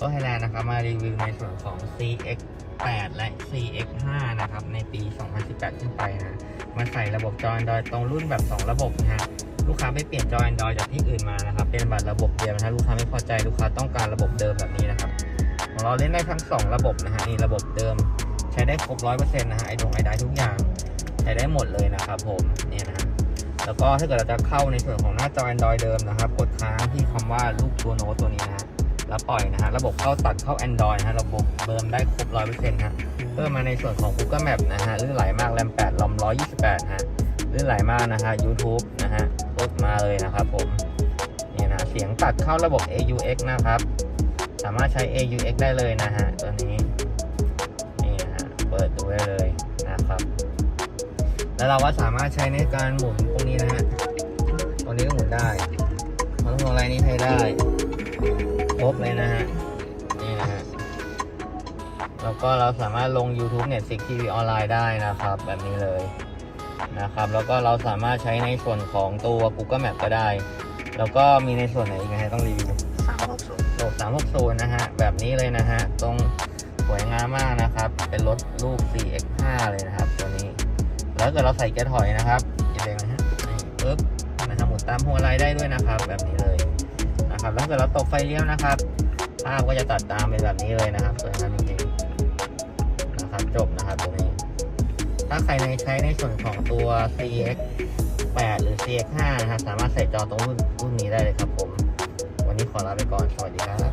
ก็ไทยแลนด์นะครับมารีวิวในส่วนของ CX 8และ CX 5นะครับ ในปี 2018 ขึ้นไปนะมาใส่ระบบจอ Android ตรงรุ่นแบบ 2 ระบบนะฮะลูกค้าไม่เปลี่ยนจอ Android จากที่อื่นมานะครับ เป็นแบัตระบบเดียวนะฮะลูกค้าไม่พอใจลูกค้าต้องการระบบเดิมแบบนี้นะครับ ของเราเล่นได้ทั้ง 2 ระบบนะฮะนี่ระบบเดิม ใช้ได้ครบ 100%นะฮะไอดงไอได้ทุกอย่างใช้ได้หมดเลยนะครับผมเนี่ยนะฮะแล้วก็ถ้าเกิดเราจะเข้าในส่วนของหน้าจอ Android เดิมนะครับ กดค้างที่คำว่าลูกตัวโน้ตตัวนี้นะฮะ แล้วปล่อยนะฮะ ระบบเข้าตัดเข้า Android นะฮะ ระบบเบิร์มได้ครบ100%ฮะ เพิ่มมาในส่วนของ Google Map นะฮะลื่นไหลมากแรม8ลอม128ฮะลื่นไหลมากนะฮะ YouTube นะฮะลดมาเลยนะครับผมนี่นะ เสียงตัดเข้าระบบ AUX นะครับ สามารถใช้ AUX ได้เลยนะฮะ ตัวนี้ นี่นะฮะ เปิดดูได้เลยนะครับ แล้วเราก็สามารถใช้ในการหมุนตรงนี้นะฮะ ครบเลยนะฮะ นี่นะฮะ แล้วก็เราสามารถลง YouTube Netflix TV ออนไลน์ได้นะครับ แบบนี้เลยนะครับ แล้วก็เราสามารถใช้ในส่วนของตัว Google Map ก็ได้ แล้วก็มีในส่วนไหนอีกนะฮะต้องรีวิวสามหกศูนย์โหลด360นะฮะ แบบนี้เลยนะฮะ ตรงสวยงามมากนะครับ เป็นรถลูก 4X5 เลยนะครับ ตัวนี้ แล้วถ้าเกิดเราใส่เกียร์ถอยนะครับอย่าเบรกนะฮะนี่ปึ๊บนะครับหมุนตามพวงมาลัยได้ด้วยนะครับ แบบนี้เลย นะครับแล้วถ้าเกิดเราตกไฟเลี้ยวนะครับภาพก็จะตัดตามเป็นแบบนี้เลยนะครับสวยงามจริงๆนะครับจบนะครับตัวนี้ ถ้าใครในใช้ในส่วนของตัว CX 8หรือ CX 5นะครับสามารถใส่จอตรงรุ่นรุ่นนี้ได้เลยครับผม วันนี้ขอลาไปก่อน สวัสดีครับ